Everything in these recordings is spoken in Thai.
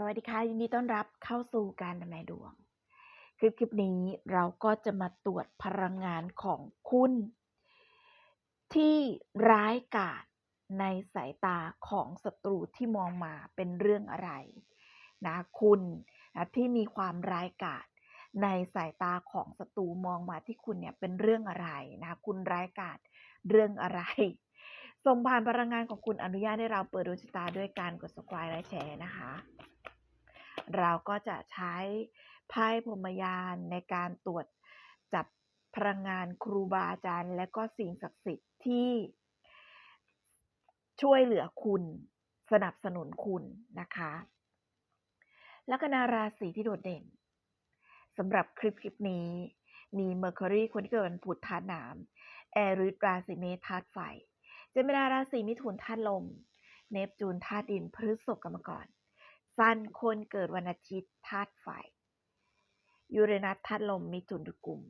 สวัสดีค่ะ ยินดีต้อนรับเข้าสู่การทำนายดวง คลิปคลิปนี้เราก็จะมาตรวจพลังงานของคุณ ที่ร้ายกาจในสายตาของศัตรูที่มองมาเป็นเรื่องอะไรนะคุณนะที่มีความร้ายกาจในสายตาของศัตรูมองมาที่คุณเนี่ยเป็นเรื่องอะไรนะคุณร้ายกาจเรื่องอะไรส่งผ่านพลังงานของคุณอนุญาตให้เราเปิดดวงชะตาด้วยการกด subscribe และแชร์นะคะ เราก็จะใช้ไพ่พรมยานในการตรวจจับพลังงานครูบาอาจารย์ และก็สิ่งศักดิ์สิทธิ์ที่ช่วยเหลือคุณสนับสนุนคุณนะคะ ลัคนาราศีที่โดดเด่นสำหรับคลิปคลิปนี้ มีเมอร์คิวรีคนที่เกิดวันพุธธาตุน้ำแอริสราศีเมษธาตุไฟเจมินาราศีมิถุนธาตุลม เนปจูนธาตุดินพฤษภกรรมกร ซันคนเกิดวันอาทิตย์ธาตุไฟ ยูเรนัสธาตุลมมิถุนกุม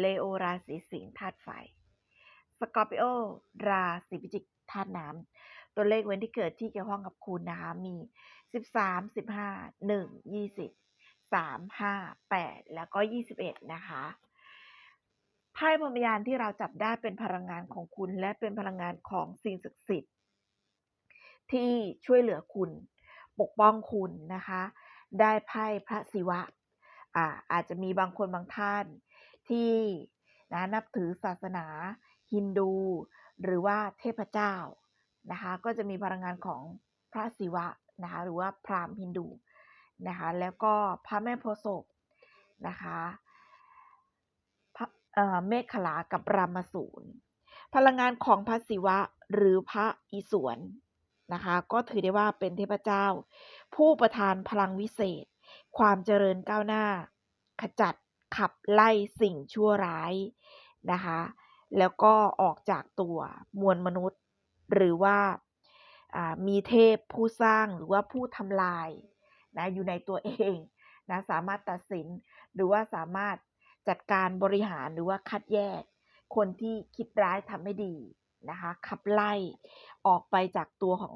เลโอราศีสิงห์ธาตุไฟ สกอร์ปิโอ ราศีพิจิกธาตุน้ำ ตัวเลขเว้นที่เกิดที่เกี่ยวข้องกับคุณนะคะมี 13 15 1 20 3 5 8 แล้วก็ 21 นะคะไพ่พรมยานที่เราจับได้เป็นพลังงานของคุณ และเป็นพลังงานของสิ่งศักดิ์สิทธิ์ที่ช่วยเหลือคุณ ปกป้องคุณนะคะ ได้ไพ่พระศิวะอาอาจจะมีบางคนบางท่านที่นะนับถือศาสนา ฮินดู หรือว่าเทพเจ้านะคะก็จะมีพลังงานของพระศิวะนะคะหรือว่าพราหมณ์ฮินดูนะคะแล้วก็พระแม่โพศพนะคะพระเเมฆขลากับรามสูรพลังงานของพระศิวะหรือพระอิศวร นะคะ ก็ถือได้ว่าเป็นเทพเจ้า ผู้ประทานพลังวิเศษ ความเจริญก้าวหน้า ขจัดขับไล่สิ่งชั่วร้ายนะคะ แล้วก็ออกจากตัวมวลมนุษย์ หรือว่ามีเทพผู้สร้างหรือว่าผู้ทำลายนะอยู่ในตัวเองนะสามารถตัดสินหรือว่าสามารถจัดการบริหารหรือว่าคัดแยก คนที่คิดร้ายทำไม่ดี นะคะ ขับไล่ออกไปจากตัวของ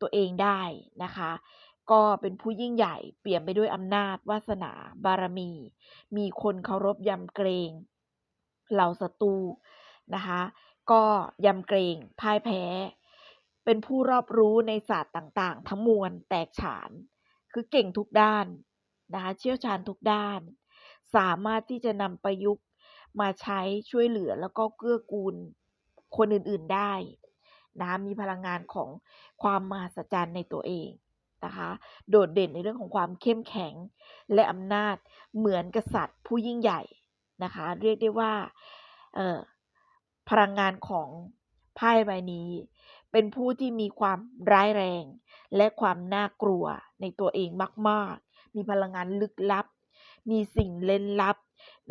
ตัวเองได้นะคะ ก็เป็นผู้ยิ่งใหญ่เปลี่ยมไปด้วยอำนาจวาสนาบารมี มีคนเคารพยำเกรงเหล่าศัตรูนะคะ ก็ยำเกรงพ่ายแพ้ เป็นผู้รอบรู้ในศาสตร์ต่างๆ ทั้งมวลแตกฉาน คือเก่งทุกด้านนะคะเชี่ยวชาญทุกด้าน สามารถที่จะนำประยุกต์มาใช้ช่วยเหลือแล้วก็เกื้อกูล คนอื่นๆได้นะมีพลังงานของความมหัศจรรย์ในตัวเองนะคะโดดเด่นในเรื่องของความเข้มแข็งและอำนาจเหมือนกษัตริย์ผู้ยิ่งใหญ่นะคะเรียกได้ว่าพลังงานของไพ่ใบนี้ เป็นผู้ที่มีความร้ายแรง และความน่ากลัวในตัวเองมาก ๆ มีพลังงานลึกลับ มีสิ่งเล่นลับ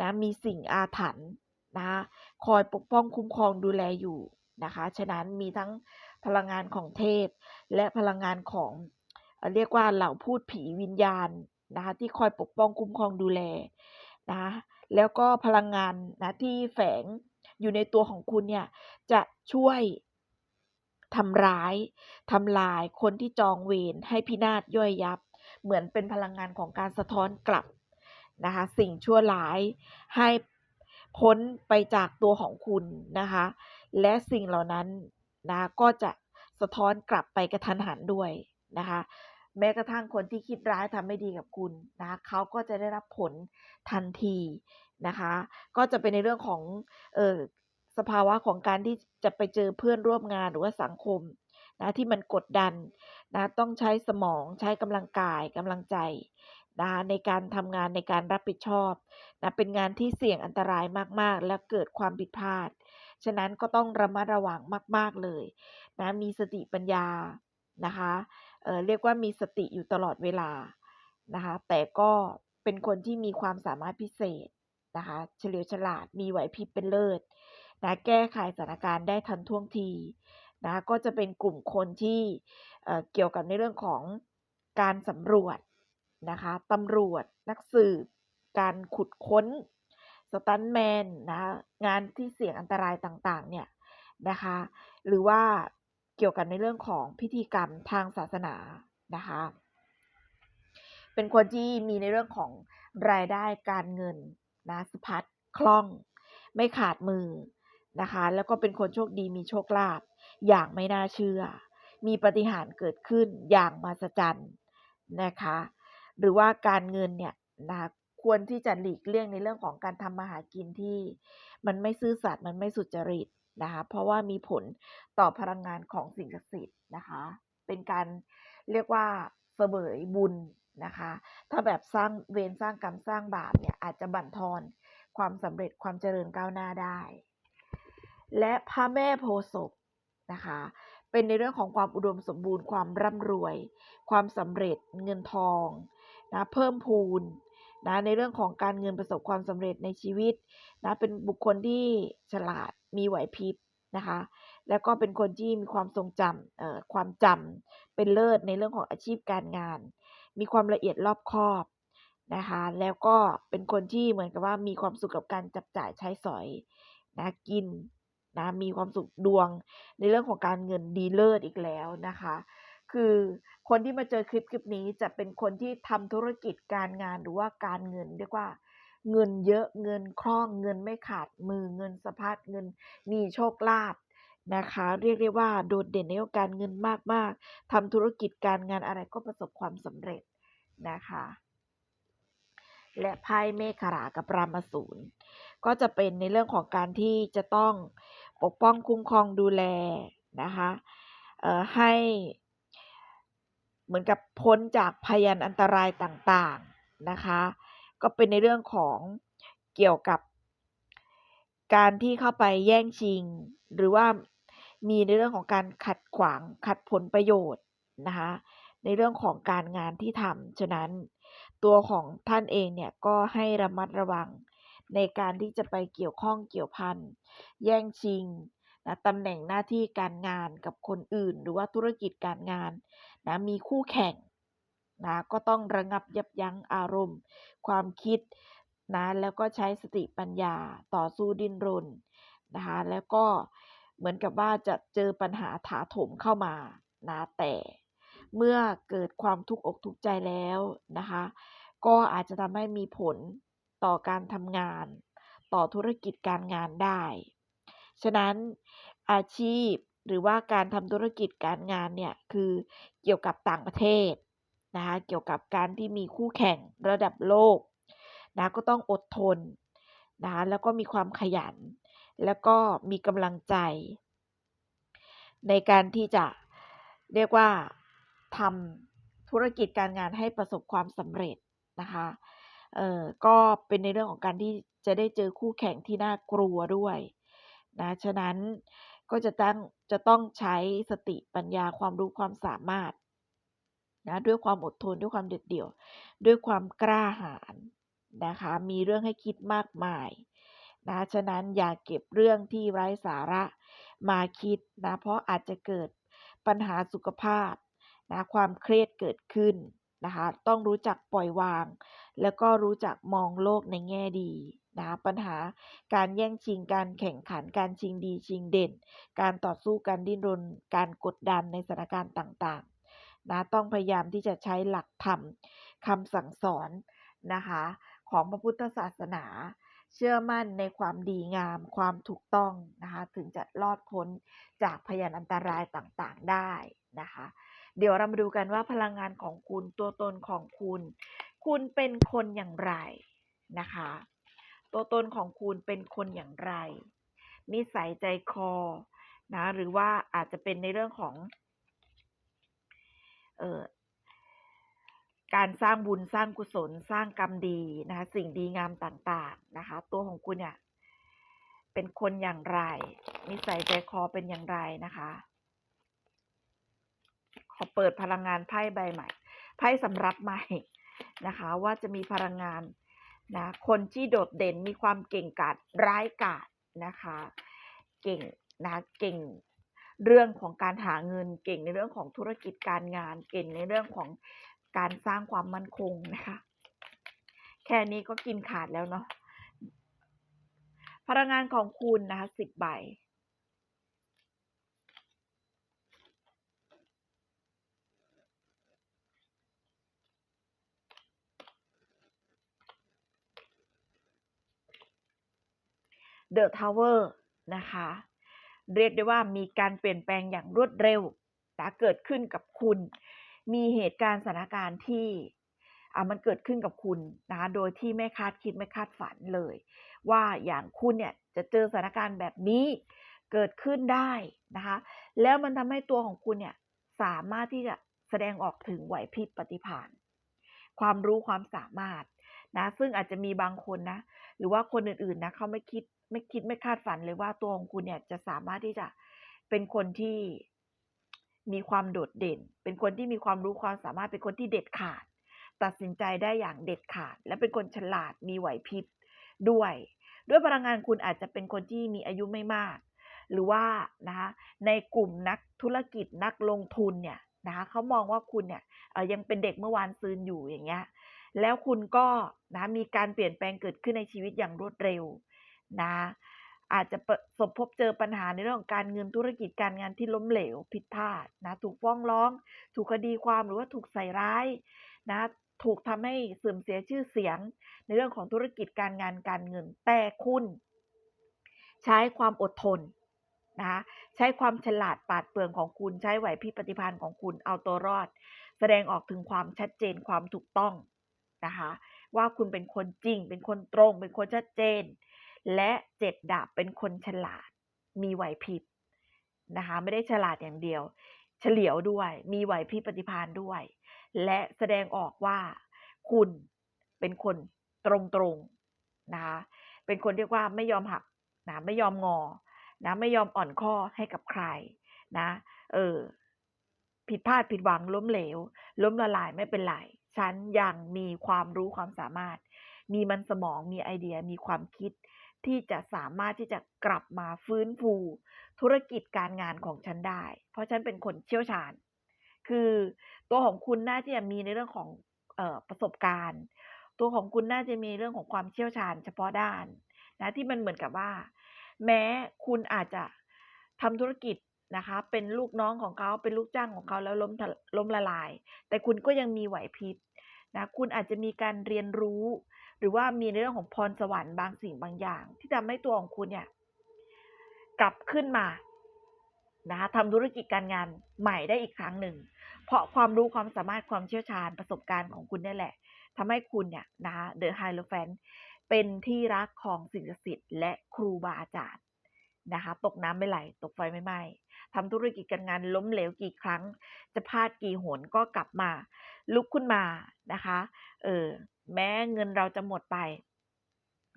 นะมีสิ่งอาถรรพ์ นะคะคอยปกป้องคุ้มครองดูแลอยู่นะคะ ฉะนั้นมีทั้งพลังงานของเทพ และพลังงานของเอเรียกว่าเหล่าพูดผีวิญญาณนะคะที่คอยปกป้องคุ้มครองดูแลนะคะแล้วก็พลังงานนะที่แฝงอยู่ในตัวของคุณเนี่ยจะช่วยทำร้ายทำลายคนที่จองเวรให้พินาศย่อยยับ เหมือนเป็นพลังงานของการสะท้อนกลับนะคะสิ่งชั่วร้ายให้ พ้นไปจากตัวของคุณนะคะ และสิ่งเหล่านั้นนะก็จะสะท้อนกลับไปกระทันหันด้วยนะคะ แม้กระทั่งคนที่คิดร้ายทำไม่ดีกับคุณนะะเขาก็จะได้รับผลทันทีนะคะ ก็จะเป็นในเรื่องของเออสภาวะของการที่จะไปเจอเพื่อนร่วมงานหรือว่าสังคมนะที่มันกดดันนะต้องใช้สมองใช้กำลังกายกำลังใจ นะคะในการทำงานในการรับผิดชอบนะเป็นงานที่เสี่ยงอันตรายมากๆ และเกิดความผิดพลาด ฉะนั้นก็ต้องระมัดระวังมากๆเลยนะมีสติปัญญานะคะเเรียกว่ามีสติอยู่ตลอดเวลานะคะแต่ก็เป็นคนที่มีความสามารถพิเศษนะคะเฉลียวฉลาดมีไหวพริบเป็นเลิศนะแก้ไขสถานการณ์ได้ทันท่วงทีนะก็จะเป็นกลุ่มคนที่เเกี่ยวกับในเรื่องของการสำรวจ นะคะตำรวจ นักสืบ การขุดค้น สตันแมนนะงานที่เสี่ยงอันตรายต่างๆ เนี่ยนะคะ หรือว่าเกี่ยวกับในเรื่องของพิธีกรรมทางศาสนานะคะ เป็นคนที่มีในเรื่องของรายได้การเงินนะสะพัดคล่อง ไม่ขาดมือนะคะ แล้วก็เป็นคนโชคดีมีโชคลาภอย่างไม่น่าเชื่อ มีปฏิหารเกิดขึ้นอย่างมหัศจรรย์นะคะ หรือว่าการเงินเนี่ยนะคะควรที่จะหลีกเลี่ยงในเรื่องของการทำมาหากินที่ มันไม่ซื่อสัตย์มันไม่สุจริตนะคะเพราะว่ามีผลต่อพลังงานของสิ่งศักดิ์สิทธิ์นะคะ เป็นการเรียกว่าเสวยบุญนะคะ ถ้าแบบสร้างเวรสร้างกรรมสร้างบาปเนี่ยอาจจะบั่นทอนความสำเร็จความเจริญก้าวหน้าได้ และพระแม่โพศพนะคะ เป็นในเรื่องของความอุดมสมบูรณ์ความร่ำรวย ความสำเร็จเงินทอง นะเพิ่มพูนนะในเรื่องของการเงินประสบความสำเร็จในชีวิตนะเป็นบุคคลที่ฉลาดมีไหวพริบนะคะ แล้วก็เป็นคนที่มีความทรงจำเอ่อความจำเป็นเลิศในเรื่องของอาชีพการงาน มีความละเอียดรอบคอบนะคะ แล้วก็เป็นคนที่เหมือนกับว่ามีความสุขกับการจับจ่ายใช้สอยนะกินนะมีความสุขดวงในเรื่องของการเงินดีเลิศอีกแล้วนะคะ คือคนที่มาเจอคลิปคลิปนี้จะเป็นคนที่ทำธุรกิจการงานหรือว่าการเงินเรียกว่า เงินเยอะเงินคล่องเงินไม่ขาดมือเงินสะพัดเงินมีโชคลาภนะคะ เรียกได้ว่าโดดเด่นในเรื่องการเงินมากๆทำธุรกิจการงานอะไรก็ประสบความสำเร็จนะคะ และไพ่เมฆรากับรามสูรก็จะเป็นในเรื่องของการที่จะต้องปกป้องคุ้มครองดูแลนะคะให้ เหมือนกับพ้นจากพยานอันตรายต่างๆนะคะ ก็เป็นในเรื่องของเกี่ยวกับ การที่เข้าไปแย่งชิง หรือว่ามีในเรื่องของการขัดขวางขัดผลประโยชน์นะคะในเรื่องของการงานที่ทำฉะนั้นตัวของท่านเองเนี่ยก็ให้ระมัดระวังในการที่จะไปเกี่ยวข้องเกี่ยวพันแย่งชิง นะตำแหน่งหน้าที่การงานกับคนอื่น หรือว่าธุรกิจการงานนะมีคู่แข่งนะก็ต้องระงับยับยั้งอารมณ์ ความคิดนะแล้วก็ใช้สติปัญญาต่อสู้ดิ้นรนนะคะแล้วก็เหมือนกับว่าจะเจอปัญหาถาโถมเข้ามานะแต่เมื่อเกิดความทุกข์อกทุกข์ใจแล้วนะคะก็อาจจะทำให้มีผลต่อการทำงาน ต่อธุรกิจการงานได้ ฉะนั้นอาชีพหรือว่าการทำธุรกิจการงานเนี่ยคือเกี่ยวกับต่างประเทศนะคะเกี่ยวกับการที่มีคู่แข่งระดับโลกนะก็ต้องอดทนนะคะแล้วก็มีความขยัน แล้วก็มีกำลังใจ ในการที่จะเรียกว่าทำธุรกิจการงานให้ประสบความสำเร็จนะคะเอ่อก็เป็นในเรื่องของการที่จะได้เจอคู่แข่งที่น่ากลัวด้วย นะฉะนั้นก็จะต้องจะต้องใช้สติปัญญาความรู้ความสามารถนะด้วยความอดทนด้วยความเด็ดเดี่ยว ด้วยความกล้าหาญนะคะ มีเรื่องให้คิดมากมายนะฉะนั้นอย่าเก็บเรื่องที่ไร้สาระมาคิดนะเพราะอาจจะเกิดปัญหาสุขภาพนะความเครียดเกิดขึ้นนะคะ ต้องรู้จักปล่อยวาง แล้วก็รู้จักมองโลกในแง่ดี นะปัญหาการแย่งชิงการแข่งขันการชิงดีชิงเด่น การต่อสู้การดิ้นรน การกดดันในสถานการณ์ต่างๆนะต้องพยายามที่จะใช้หลักธรรมคำสั่งสอนนะคะของพระพุทธศาสนา เชื่อมั่นในความดีงามความถูกต้องนะคะถึงจะรอดพ้นจากพยานอันตรายต่างๆได้นะคะเดี๋ยวเรามาดูกันว่าพลังงานของคุณตัวตนของคุณ คุณเป็นคนอย่างไรนะคะ ตัวตนของคุณเป็นคนอย่างไร นิสัยใจคอนะหรือว่าอาจจะเป็นในเรื่องของเอ่อการสร้างบุญสร้างกุศลสร้างกรรมดีนะคะสิ่งดีงามต่างๆนะคะ ตัวของคุณเนี่ยเป็นคนอย่างไร นิสัยใจคอเป็นอย่างไรนะคะ ขอเปิดพลังงานไพ่ใบใหม่ไพ่สำรับใหม่นะคะ ว่าจะมีพลังงาน นะคนที่โดดเด่นมีความเก่งกาจร้ายกาจนะคะ เก่งนะเก่งเรื่องของการหาเงินเก่งในเรื่องของธุรกิจการงาน เก่งในเรื่องของการสร้างความมั่นคงนะคะ แค่นี้ก็กินขาดแล้วเนาะพลังงานของคุณนะคะสิบใบ The Tower นะคะ เรียกได้ว่ามีการเปลี่ยนแปลงอย่างรวดเร็วนะเกิดขึ้นกับคุณ มีเหตุการณ์สถานการณ์ที่อะมันเกิดขึ้นกับคุณนะโดยที่ไม่คาดคิดไม่คาดฝันเลย ว่าอย่างคุณเนี่ยจะเจอสถานการณ์แบบนี้เกิดขึ้นได้นะคะ แล้วมันทำให้ตัวของคุณเนี่ยสามารถที่จะแสดงออกถึงไหวพริบปฏิภาณความรู้ความสามารถนะซึ่งอาจจะมีบางคนนะ หรือว่าคนอื่นๆนะเขาไม่คิด ไม่คิดไม่คาดฝันเลยว่าตัวของคุณเนี่ยจะสามารถที่จะเป็นคนที่มีความโดดเด่น เป็นคนที่มีความรู้ความสามารถเป็นคนที่เด็ดขาด ตัดสินใจได้อย่างเด็ดขาด และเป็นคนฉลาดมีไหวพริบด้วย ด้วยพลังงานคุณอาจจะเป็นคนที่มีอายุไม่มาก หรือว่านะคะในกลุ่มนักธุรกิจนักลงทุนเนี่ยนะคะเขามองว่าคุณเนี่ยยังเป็นเด็กเมื่อวานซืนอยู่อย่างเงี้ยแล้วคุณก็นะมีการเปลี่ยนแปลงเกิดขึ้นในชีวิตอย่างรวดเร็ว นะอาจจะสบพบเจอปัญหาในเรื่องของการเงินธุรกิจการงานที่ล้มเหลวผิดพลาดนะถูกฟ้องร้อง ถูกคดีความหรือว่าถูกใส่ร้ายนะถูกทำให้เสื่อมเสียชื่อเสียง ในเรื่องของธุรกิจการงานการเงินแต่คุณ ใช้ความอดทนนะใช้ความฉลาดปาดเปรื่องของคุณใช้ไหวพริบปฏิภาณของคุณเอาตัวรอด แสดงออกถึงความชัดเจนความถูกต้องนะคะว่าคุณเป็นคนจริง เป็นคนตรง เป็นคนชัดเจน และเจ็ดดาบเป็นคนฉลาด มีไหวพริบนะคะ ไม่ได้ฉลาดอย่างเดียว เฉลียวด้วย มีไหวพริบปฏิภาณด้วย และแสดงออกว่าคุณเป็นคนตรงๆนะคะ เป็นคนเรียกว่าไม่ยอมหักนะไม่ยอมงอนะไม่ยอมอ่อนข้อให้กับใครนะ เออ ผิดพลาดผิดหวังล้มเหลว ล้มละลายไม่เป็นไรฉันยังมีความรู้ความสามารถ มีมันสมองมีไอเดียมีความคิด ที่จะสามารถที่จะกลับมาฟื้นฟู ธุรกิจการงานของฉันได้ เพราะฉันเป็นคนเชี่ยวชาญ คือตัวของคุณน่าจะมีในเรื่องของออประสบการณ์ ตัวของคุณน่าจะมีเรื่องของความเชี่ยวชาญ เฉพาะด้านนะที่มันเหมือนกับว่า แม้คุณอาจจะทำธุรกิจนะคะ เป็นลูกน้องของเขาเป็นลูกจ้างของเขาแล้วล้มล้มละลาย แต่คุณก็ยังมีไหวพริบนะคุณอาจจะมีการเรียนรู้ หรือว่ามีในเรื่องของพรสวรรค์บางสิ่งบางอย่าง ที่ทำให้ตัวของคุณเนี่ยกลับขึ้นมานะคะทำธุรกิจการงานใหม่ได้อีกครั้งหนึ่ง เพราะความรู้ความสามารถความเชี่ยวชาญประสบการณ์ของคุณนี่แหละทำให้คุณเนี่ยนะคะเดอะไฮโลแฟนเป็นที่รักของสิ่งศักดิ์สิทธิ์และครูบาอาจารย์นะคะตกน้ำไม่ไหล ตกไฟไม่ไหม้ทำธุรกิจการงานล้มเหลวกี่ครั้ง จะพลาดกี่หนก็กลับมา ลุกขึ้นมานะคะ เออ แม้เงินเราจะหมดไป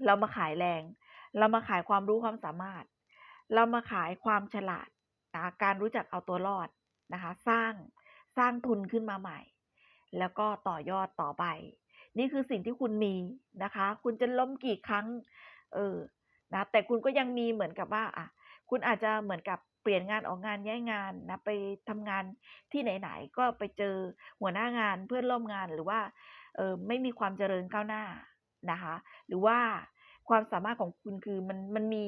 เรามาขายแรง เรามาขายความรู้ความสามารถ เรามาขายความฉลาดนะะการรู้จักเอาตัวรอดนะคะ สร้างสร้างทุนขึ้นมาใหม่ แล้วก็ต่อยอดต่อไป นี่คือสิ่งที่คุณมีนะคะ คุณจะล้มกี่ครั้ง เออนะแต่คุณก็ยังมีเหมือนกับว่าอะคุณอาจจะเหมือนกับ เปลี่ยนงานออกงานย้ายงานนะไปทำงานที่ไหนๆก็ไปเจอหัวหน้างานเพื่อนร่วมงานหรือว่าเออไม่มีความเจริญก้าวหน้านะคะ หรือว่าความสามารถของคุณคือมันมันมี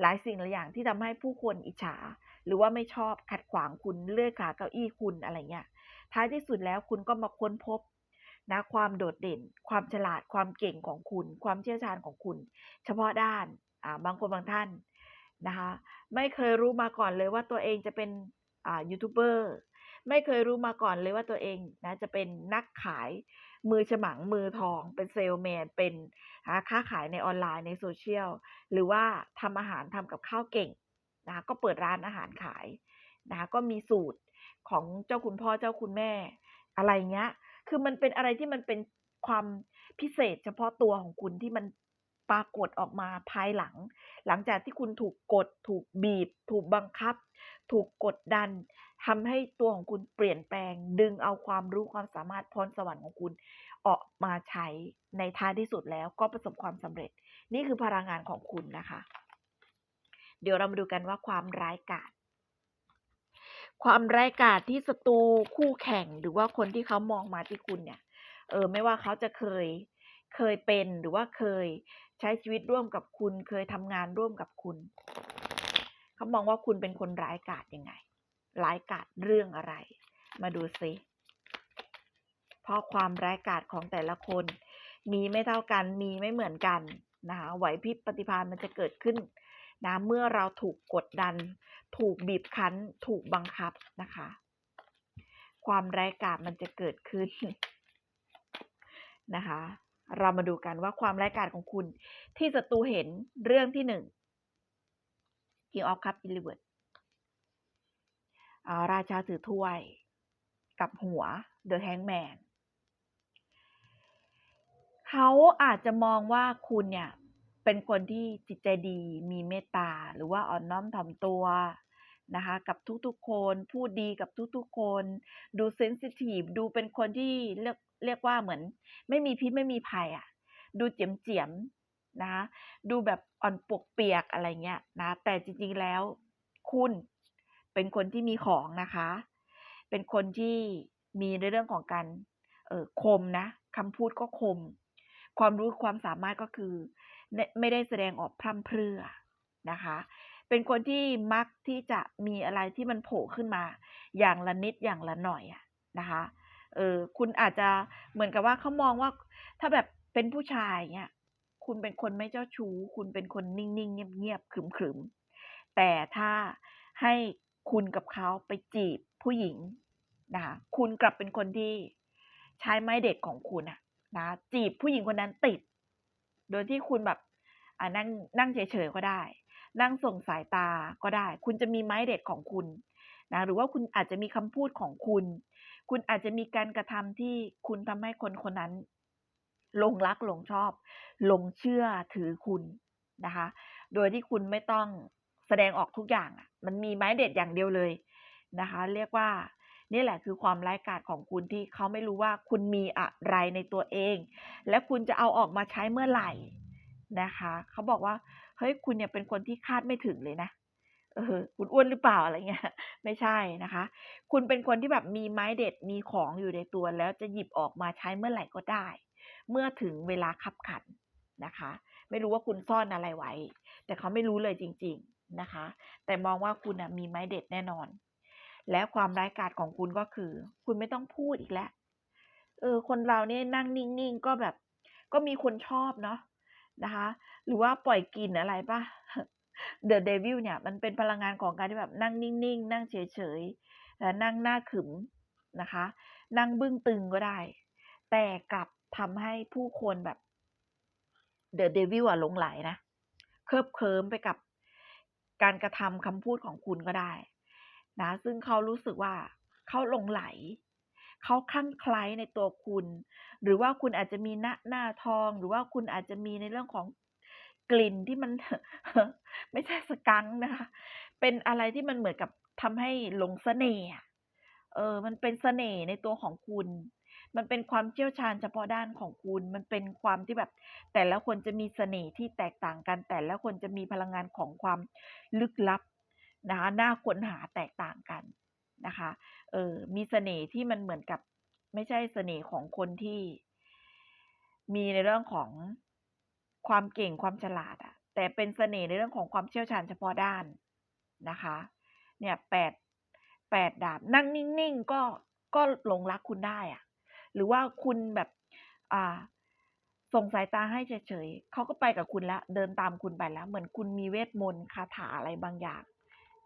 หลายสิ่งหลายอย่างที่ทำให้ผู้คนอิจฉา หรือว่าไม่ชอบขัดขวางคุณเลื่อยขาเก้าอี้คุณอะไรเงี้ยท้ายที่สุดแล้วคุณก็มาค้นพบนะความโดดเด่น ความฉลาดความเก่งของคุณ ความเชี่ยวชาญของคุณ เฉพาะด้านอ่าบางคนบางท่าน นะคะ ไม่เคยรู้มาก่อนเลยว่าตัวเองจะเป็นยูทูบเบอร์ไม่เคยรู้มาก่อนเลยว่าตัวเองนะจะเป็นนักขายมือฉมังมือทอง เป็นเซลแมน เป็นค้าขายในออนไลน์ในโซเชียล หรือว่าทำอาหารทำกับข้าวเก่งนะก็เปิดร้านอาหารขายนะก็มีสูตรของเจ้าคุณพ่อเจ้าคุณแม่ อะไรเงี้ย คือมันเป็นอะไรที่มันเป็นความพิเศษเฉพาะตัวของคุณที่มัน ปรากฏออกมาภายหลัง หลังจากที่คุณถูกกด ถูกบีบ ถูกบังคับ ถูกกดดันทำให้ตัวของคุณเปลี่ยนแปลง ดึงเอาความรู้ความสามารถพรสวรรค์ของคุณออกมาใช้ในท้ายที่สุดแล้วก็ประสบความสำเร็จ นี่คือพลังงานของคุณนะคะ เดี๋ยวเรามาดูกันว่าความร้ายกาจความร้ายกาจที่ศัตรูคู่แข่งหรือว่าคนที่เขามองมาที่คุณเนี่ยเออไม่ว่าเขาจะเคย เคยเป็นหรือว่าเคยใช้ชีวิตร่วมกับคุณ เคยทำงานร่วมกับคุณ เขามองว่าคุณเป็นคนร้ายกาจยังไง ร้ายกาจเรื่องอะไร มาดูซิเพราะความร้ายกาจของแต่ละคน มีไม่เท่ากัน มีไม่เหมือนกันนะคะไหวพริบปฏิภาณมันจะเกิดขึ้นนะเมื่อเราถูกกดดัน ถูกบีบคั้น ถูกบังคับนะคะ ความไร้ายกาจมันจะเกิดขึ้นนะคะ เรามาดูกันว่าความไร้ายกาจของคุณที่ศัตรูเห็นเรื่องที่หนึ่ง King of Cup i l i v e r ราชาถือถ้วย กับหัว The Hangman เขาอาจจะมองว่าคุณเนี่ย เป็นคนที่จิตใจดี มีเมตตา หรือว่าอ่อนน้อมถ่อมตัว นะคะ กับทุกๆคน พูดดีกับทุกๆคน ดูเซนซิทีฟดูเป็นคนที่เรียกเรียกว่าเหมือน ไม่มีพิษไม่มีภัยอะ่ะ ดูเจียมเจียมนะคะดูแบบอ่อนปวกเปียกอะไรเงี้ยนะ แต่จริงๆแล้วคุณเป็นคนที่มีของนะคะ เป็นคนที่มีในเรื่องของการเออคมนะคำพูดก็คม ความรู้ความสามารถก็คือ ไม่ได้แสดงออกพร่ำเพรื่อนะคะ เป็นคนที่มักที่จะมีอะไรที่มันโผล่ขึ้นมา อย่างละนิดอย่างละหน่อยอะนะคะเออคุณอาจจะเหมือนกับว่าเขามองว่า ถ้าแบบเป็นผู้ชายเนี่ยคุณเป็นคนไม่เจ้าชู้ คุณเป็นคนนิ่งๆเงียบๆขรึมๆแต่ถ้าให้คุณกับเขาไปจีบผู้หญิงนะคะคุณกลับเป็นคนที่ใช้ไม้เด็ดของคุณอะนะจีบผู้หญิงคนนั้นติด โดยที่คุณแบบอ่านั่งนั่งเฉยๆก็ได้ นั่งส่งสายตาก็ได้ คุณจะมีไม้เด็ดของคุณนะหรือว่าคุณอาจจะมีคำพูดของคุณ คุณอาจจะมีการกระทำที่คุณทำให้คนคนนั้นหลงรักหลงชอบหลงเชื่อถือคุณนะคะ โดยที่คุณไม่ต้องแสดงออกทุกอย่างมันมีไม้เด็ดอย่างเดียวเลยนะคะ เรียกว่านี่แหละคือความไร้กาจของคุณที่เขาไม่รู้ว่าคุณมีอะไรในตัวเอง และคุณจะเอาออกมาใช้เมื่อไหร่นะคะ เขาบอกว่า เฮ้ยคุณเนี่ยเป็นคนที่คาดไม่ถึงเลยนะเออคุณอ้วนหรือเปล่าอะไรเงี้ย ไม่ใช่นะคะ คุณเป็นคนที่แบบมีไม้เด็ดมีของอยู่ในตัว แล้วจะหยิบออกมาใช้เมื่อไหร่ก็ได้ เมื่อถึงเวลาขับขันนะคะ ไม่รู้ว่าคุณซ่อนอะไรไว้ แต่เขาไม่รู้เลยจริง ๆนะคะ แต่มองว่าคุณมีไม้เด็ดแน่นอน และความร้ายกาจของคุณก็คือ คุณไม่ต้องพูดอีกแล้วเออคนเราเนี่ยนั่งนิ่งๆก็แบบ ก็มีคนชอบเนาะ นะคะ หรือว่าปล่อยกลิ่นอะไรปะ The Devil เนี่ยมันเป็นพลังงานของการที่แบบนั่งนิ่งๆ นั่งเฉยๆและนั่งหน้าขึมนะคะ นั่งบึ้งตึงก็ได้ แต่กลับทำให้ผู้คนแบบ The Devil อะหลงไหลนะ เคลิบเคลิ้มไปกับการกระทำคำพูดของคุณก็ได้นะ ซึ่งเขารู้สึกว่าเขาหลงไหล เขาคลั่งไคล้ในตัวคุณ หรือว่าคุณอาจจะมีหน้าหน้าทอง หรือว่าคุณอาจจะมีในเรื่องของกลิ่นที่มันไม่ใช่สกังนะคะ เป็นอะไรที่มันเหมือนกับทำให้หลงเสน่ห์เออ มันเป็นเสน่ห์ในตัวของคุณ มันเป็นความเชี่ยวชาญเฉพาะด้านของคุณ มันเป็นความที่แบบ แต่ละคนจะมีเสน่ห์ที่แตกต่างกัน แต่ละคนจะมีพลังงานของความลึกลับนะคะน่าค้นหาแตกต่างกัน นะคะเออมีเสน่ห์ที่มันเหมือนกับไม่ใช่เสน่ห์ของคนที่ มีในเรื่องของความเก่งความฉลาดอะแต่เป็นเสน่ห์ในเรื่องของความเชี่ยวชาญเฉพาะด้านนะคะ เนี่ยแปดแปดดาบนั่งนิ่งๆก็ก็หลงรักคุณได้อะหรือว่าคุณแบบอ่าส่งสายตาให้เฉยๆเขาก็ไปกับคุณแล้ว เดินตามคุณไปแล้ว เหมือนคุณมีเวทมนต์คาถาอะไรบางอย่าง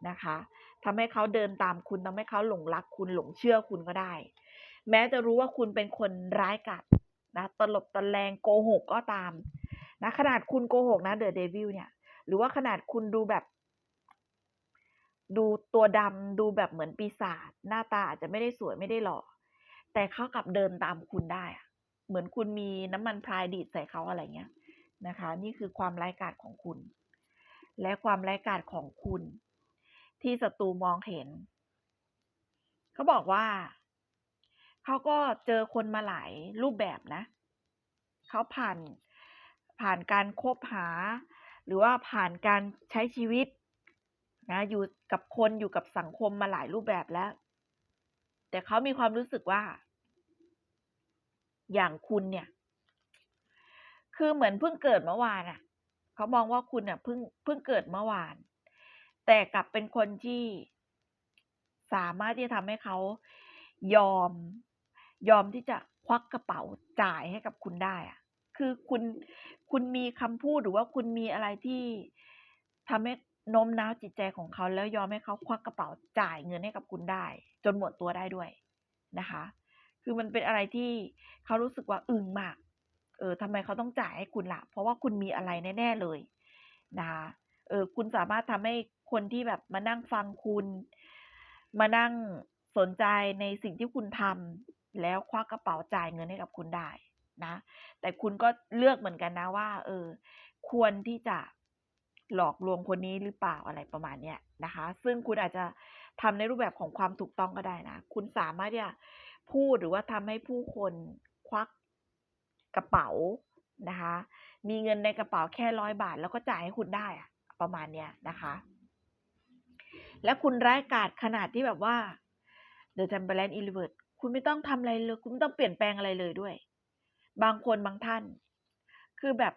นะคะทำให้เขาเดินตามคุณทำให้เขาหลงรักคุณหลงเชื่อคุณก็ได้ แม้จะรู้ว่าคุณเป็นคนร้ายกาจนะตลบตะแลงโกหกก็ตามนะขนาดคุณโกหกนะเดอะเดวิลเนี่ย หรือว่าขนาดคุณดูแบบ ดูตัวดำดูแบบเหมือนปีศาจหน้าตาอาจจะไม่ได้สวยไม่ได้หล่อแต่เขากลับเดินตามคุณได้เหมือนคุณมีน้ำมันพรายดีดใส่เขาอะไรเงี้ยนะคะ นี่คือความไร้กาจของคุณ และความไร้กาจของคุณ ที่ศัตรูมองเห็น เขาบอกว่า เขาก็เจอคนมาหลายรูปแบบนะ เขาผ่านผ่านการคบหา หรือว่าผ่านการใช้ชีวิตนะอยู่กับคนอยู่กับสังคมมาหลายรูปแบบแล้ว แต่เขามีความรู้สึกว่า อย่างคุณเนี่ย คือเหมือนเพิ่งเกิดเมื่อวานอะ่ะ เขามองว่าคุณเนี่ยเพิ่งเพิ่งเกิดเมื่อวาน แต่กลับเป็นคนที่สามารถที่จะทำให้เขายอม ยอมที่จะควักกระเป๋าจ่ายให้กับคุณได้อะคือคุณคุณมีคำพูดหรือว่าคุณมีอะไรที่ทำให้โน้มน้าวจิตใจของเขา แล้วยอมให้เขาควักกระเป๋าจ่ายเงินให้กับคุณได้ จนหมดตัวได้ด้วยนะคะ คือมันเป็นอะไรที่เขารู้สึกว่าอึ้งมาก เออทำไมเขาต้องจ่ายให้คุณล่ะ เพราะว่าคุณมีอะไรแน่ ๆเลยนะคะเออคุณสามารถทำให้ คนที่แบบมานั่งฟังคุณ มานั่งสนใจในสิ่งที่คุณทำแล้วควักกระเป๋าจ่ายเงินให้กับคุณได้นะ แต่คุณก็เลือกเหมือนกันนะว่า เออ ควรที่จะหลอกลวงคนนี้หรือเปล่าอะไรประมาณเนี้ยนะคะ ซึ่งคุณอาจจะทำในรูปแบบของความถูกต้องก็ได้นะ คุณสามารถที่จะพูดหรือว่าทำให้ผู้คนควักกระเป๋านะคะ มีเงินในกระเป๋าแค่ร้อยบาท แล้วก็จ่ายให้คุณได้อะประมาณเนี้ยนะคะ และคุณร้ายกาจขนาดที่แบบว่า The Timberland i l l v e r t คุณไม่ต้องทำอะไรเลย คุณไม่ต้องเปลี่ยนแปลงอะไรเลยด้วย บางคนบางท่าน คือแบบ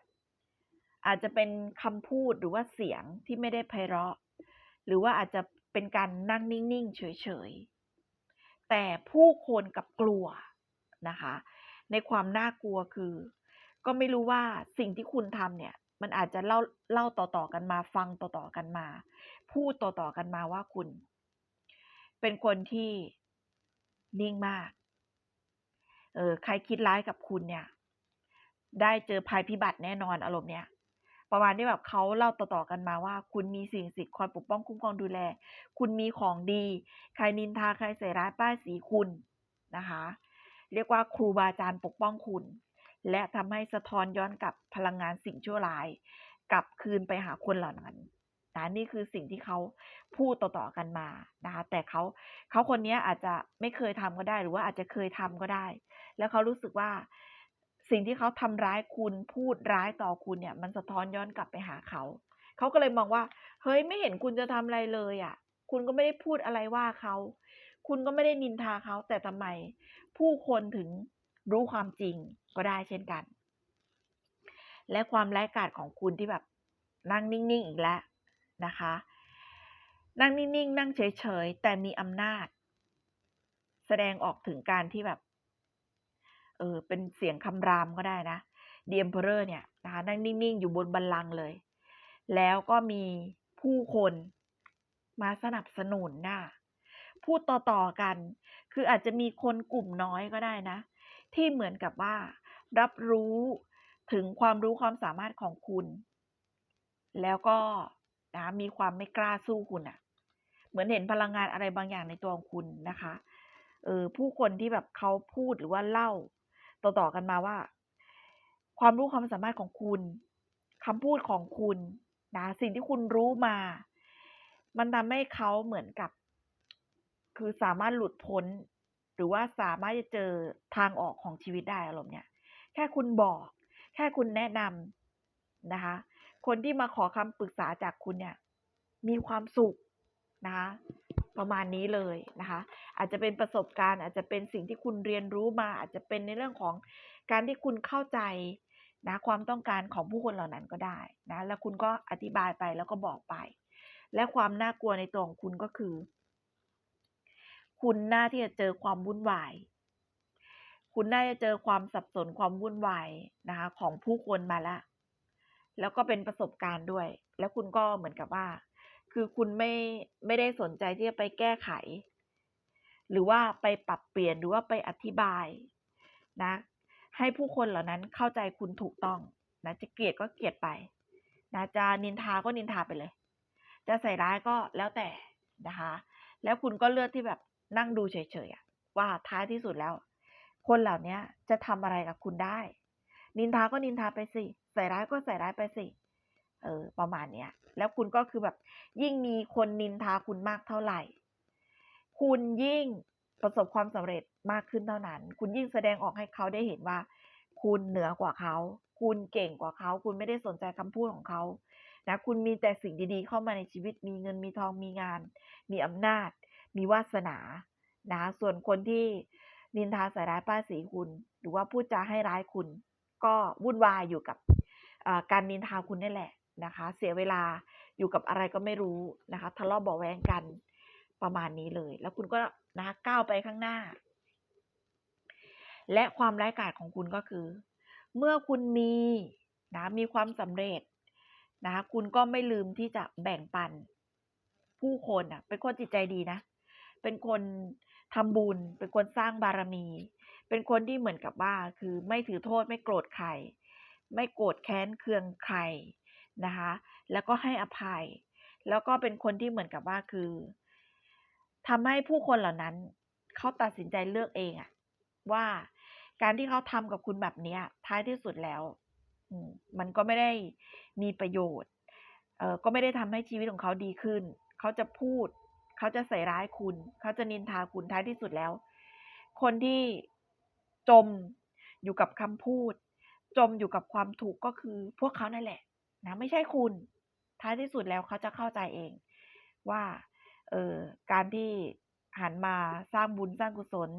อาจจะเป็นคำพูดหรือว่าเสียงที่ไม่ได้ไพเราะ หรือว่าอาจจะเป็นการนั่งนิ่งๆเฉยๆ แต่ผู้คนกับกลัวนะคะ ในความน่ากลัวคือ ก็ไม่รู้ว่าสิ่งที่คุณทำเนี่ย มันอาจจะเล่าเล่าต่อๆกันมา ฟังต่อๆกันมา พูดต่อๆกันมาว่าคุณ เป็นคนที่นิ่งมาก เออใครคิดร้ายกับคุณเนี่ย ได้เจอภัยพิบัติแน่นอนอารมณ์เนี้ยประมาณที่แบบเขาเล่าต่อๆกันมาว่า คุณมีสิ่งสิทธิ์คอยปกป้องคุ้มครองดูแล คุณมีของดี ใครนินทาใครใส่ร้ายป้ายสีคุณนะคะ เรียกว่าครูบาอาจารย์ปกป้องคุณ และทำให้สะท้อนย้อนกลับพลังงานสิ่งชั่วร้าย กลับคืนไปหาคนเหล่านั้นนะนี่คือสิ่งที่เขาพูดต่อๆกันมานะคะแต่เขาเขาคนนี้อาจจะไม่เคยทำก็ได้ หรือว่าอาจจะเคยทำก็ได้ แล้วเขารู้สึกว่าสิ่งที่เขาทำร้ายคุณพูดร้ายต่อคุณเนี่ย มันสะท้อนย้อนกลับไปหาเขา เขาก็เลยมองว่า เฮ้ยไม่เห็นคุณจะทำอะไรเลยอะ่ะ คุณก็ไม่ได้พูดอะไรว่าเขา คุณก็ไม่ได้นินทาเขาแต่ทำไม ผู้คนถึงรู้ความจริง ก็ได้เช่นกัน และความไร้กาจของคุณที่แบบนั่งนิ่ง ๆ อีกแล้วนะคะ นั่งนิ่ง ๆ นั่งเฉย ๆ แต่มีอำนาจ แสดงออกถึงการที่แบบ เออ เป็นเสียงคำรามก็ได้นะเดียมเพอร์เนี่ยนะคะนั่งนิ่ง ๆ อยู่บนบัลลังก์เลย แล้วก็มีผู้คนมาสนับสนุนน่ะพูดต่อ ๆ กัน คืออาจจะมีคนกลุ่มน้อยก็ได้นะ ที่เหมือนกับว่า รับรู้ถึงความรู้ความสามารถของคุณ แล้วก็นะมีความไม่กล้าสู้คุณอะ่ะ เหมือนเห็นพลังงานอะไรบางอย่างในตัวของคุณนะคะเออผู้คนที่แบบเขาพูดหรือว่าเล่า ต่อๆกันมาว่า ความรู้ความสามารถของคุณคำพูดของคุณนะสิ่งที่คุณรู้มา มันทำให้เขาเหมือนกับ คือสามารถหลุดพ้น หรือว่าสามารถจะเจอทางออกของชีวิตได้อารมณ์เนี้ย แค่คุณบอก แค่คุณแนะนำนะคะ คนที่มาขอคำปรึกษาจากคุณเนี่ย มีความสุขนะคะประมาณนี้เลยนะคะ อาจจะเป็นประสบการณ์อาจจะเป็นสิ่งที่คุณเรียนรู้มา อาจจะเป็นในเรื่องของการที่คุณเข้าใจนะความต้องการของผู้คนเหล่านั้นก็ได้นะแล้วคุณก็อธิบายไปแล้วก็บอกไป และความน่ากลัวในตัวของคุณก็คือ คุณน่าที่จะเจอความวุ่นวาย คุณน่าจะเจอความสับสนความวุ่นวายนะคะ ของผู้คนมาแล้วแล้วก็เป็นประสบการณ์ด้วย แล้วคุณก็เหมือนกับว่า คือคุณไม่ไม่ได้สนใจที่จะไปแก้ไข หรือว่าไปปรับเปลี่ยนหรือว่าไปอธิบายนะ ให้ผู้คนเหล่านั้นเข้าใจคุณถูกต้องนะจะเกลียดก็เกลียดไปนะจะนินทาก็นินทาไปเลย จะใส่ร้ายก็แล้วแต่นะคะ แล้วคุณก็เลือกที่แบบนั่งดูเฉยๆว่าท้ายที่สุดแล้ว คนเหล่านี้จะทำอะไรกับคุณได้ นินทาก็นินทาไปสิ ใส่ร้ายก็ใส่ร้ายไปสิ เออ ประมาณเนี้ย แล้วคุณก็คือแบบ ยิ่งมีคนนินทาคุณมากเท่าไหร่ คุณยิ่งประสบความสำเร็จมากขึ้นเท่านั้น คุณยิ่งแสดงออกให้เขาได้เห็นว่า คุณเหนือกว่าเขา คุณเก่งกว่าเขา คุณไม่ได้สนใจคำพูดของเขา นะ คุณมีแต่สิ่งดีๆ เข้ามาในชีวิต มีเงิน มีทอง มีงาน มีอำนาจ มีวาสนา นะ ส่วนคนที่ นินทาใส่ร้ายป้ายสีคุณ หรือว่าพูดจาให้ร้ายคุณ ก็วุ่นวายอยู่กับการนินทาคุณนี่แหละนะคะ เสียเวลาอยู่กับอะไรก็ไม่รู้นะคะ ทะเลาะเบาแวงกันประมาณนี้เลย แล้วคุณก็นะคะก้าวไปข้างหน้า และความร้ายกาจของคุณก็คือ เมื่อคุณมีนะมีความสำเร็จนะคุณก็ไม่ลืมที่จะแบ่งปันผู้คนอะเป็นคนจิตใจดีนะ เป็นคน ทำบุญ เป็นคนสร้างบารมี เป็นคนที่เหมือนกับว่า คือไม่ถือโทษไม่โกรธใคร ไม่โกรธแค้นเคืองใครนะคะ แล้วก็ให้อภัย แล้วก็เป็นคนที่เหมือนกับว่าคือทำให้ผู้คนเหล่านั้นเขาตัดสินใจเลือกเองอะว่าการที่เขาทำกับคุณแบบเนี้ย ท้ายที่สุดแล้วมันก็ไม่ได้มีประโยชน์ เออก็ไม่ได้ทำให้ชีวิตของเขาดีขึ้น เขาจะพูด เขาจะใส่ร้ายคุณ เขาจะนินทาคุณท้ายที่สุดแล้ว คนที่จมอยู่กับคำพูด จมอยู่กับความถูกก็คือ พวกเขานั่นแหละนะไม่ใช่คุณ ท้ายที่สุดแล้วเขาจะเข้าใจเอง ว่าเออการที่หันมาสร้างบุญสร้างกุศล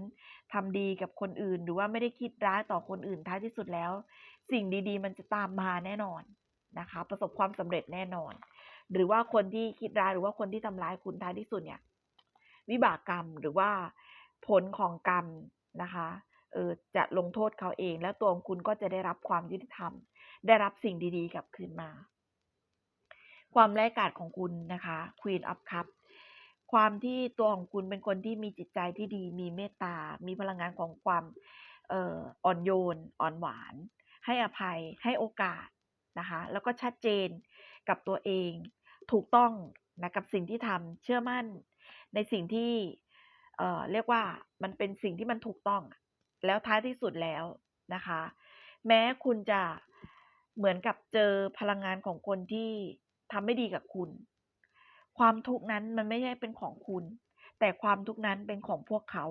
ทำดีกับคนอื่น หรือว่าไม่ได้คิดร้ายต่อคนอื่นท้ายที่สุดแล้ว สิ่งดี ๆ มันจะตามมาแน่นอนนะคะ ประสบความสำเร็จแน่นอน หรือว่าคนที่คิดร้ายหรือว่าคนที่ทำร้ายคุณท้ายที่สุดเนี่ย วิบากกรรมหรือว่าผลของกรรมนะคะเออจะลงโทษเขาเอง แล้วตัวของคุณก็จะได้รับความยุติธรรม ได้รับสิ่งดีๆกลับคืนมา ความแลกาดของคุณนะคะ Queen of Cup ความที่ตัวของคุณเป็นคนที่มีจิตใจที่ดี มีเมตตา มีพลังงานของความอออ่อนโยน อ่อนหวาน ให้อภัย ให้โอกาสนะคะ แล้วก็ชัดเจน กับตัวเอง ถูกต้องนะกับสิ่งที่ทำเชื่อมั่น ในสิ่งที่เอ่อเรียกว่ามันเป็นสิ่งที่มันถูกต้อง แล้วท้ายที่สุดแล้วนะคะ แม้คุณจะเหมือนกับเจอพลังงานของคนที่ทำไม่ดีกับคุณ ความทุกข์นั้นมันไม่ใช่เป็นของคุณ แต่ความทุกข์นั้นเป็นของพวกเขา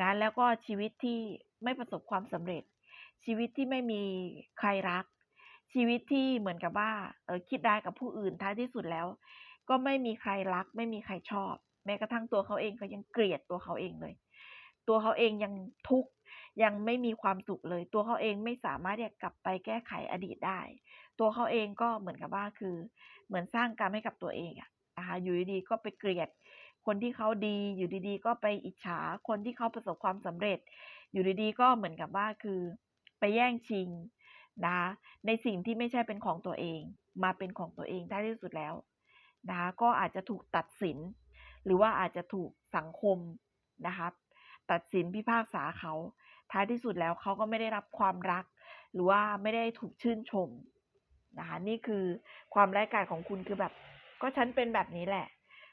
นะแล้วก็ชีวิตที่ไม่ประสบความสำเร็จ ชีวิตที่ไม่มีใครรัก ชีวิตที่เหมือนกับว่าเออคิดร้กับผู้อื่นท้ายที่สุดแล้ว ก็ไม่มีใครรัก ไม่มีใครชอบ แม้กระทั่งตัวเขาเองก็ยังเกลียดตัวเขาเองเลย ตัวเขาเองยังทุกข์ยังไม่มีความสุขเลย ตัวเขาเองไม่สามารถจะกลับไปแก้ไขอดีตได้ ตัวเขาเองก็เหมือนกับว่าคือ เหมือนสร้างกรรมให้กับตัวเองอะนะคะอยู่ดีๆก็ไปเกลียด คนที่เขาดีอยู่ดีๆ ก็ไปอิจฉาคนที่เขาประสบความสำเร็จ อยู่ดีๆก็เหมือนกับว่าคือ ไปแย่งชิง นะในสิ่งที่ไม่ใช่เป็นของตัวเอง มาเป็นของตัวเองท้ที่สุดแล้วนะคะก็อาจจะถูกตัดสิน หรือว่าอาจจะถูกสังคมนะคะตัดสินพิพากษาเขา ท้ายที่สุดแล้วเขาก็ไม่ได้รับความรัก หรือว่าไม่ได้ถูกชื่นชมนะคะนี่คือความไร้กาจของคุณคือแบบ ก็ฉันเป็นแบบนี้แหละ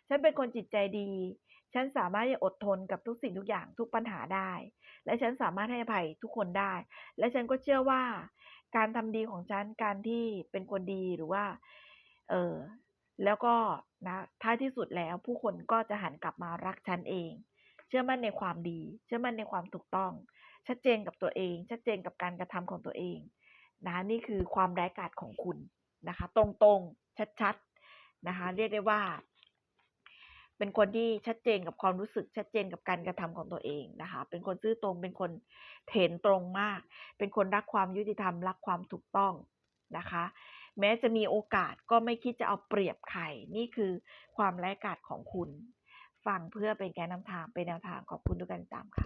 ฉันเป็นคนจิตใจดี ฉันสามารถจะอดทนกับทุกสิ่งทุกอย่างทุกปัญหาได้ และฉันสามารถให้อภัยทุกคนได้ และฉันก็เชื่อว่า การทำดีของฉัน การที่เป็นคนดีหรือว่า เออแล้วก็นะท้ายที่สุดแล้วผู้คนก็จะหันกลับมารักฉันเอง เชื่อมั่นในความดี เชื่อมั่นในความถูกต้อง ชัดเจนกับตัวเอง ชัดเจนกับการกระทำของตัวเองนะคะนี่คือความร้ายกาจของคุณนะคะ ตรงๆชัดๆนะคะ เรียกได้ว่า เป็นคนที่ชัดเจนกับความรู้สึก ชัดเจนกับการกระทำของตัวเองนะคะ เป็นคนซื่อตรง เป็นคนเถนตรงมาก เป็นคนรักความยุติธรรม รักความถูกต้องนะคะ แม้จะมีโอกาสก็ไม่คิดจะเอาเปรียบใคร นี่คือความร้กาดของคุณ ฟังเพื่อเป็นแกนนำทาง เป็นแนวทางขอบคุณทุกการตามค่ะ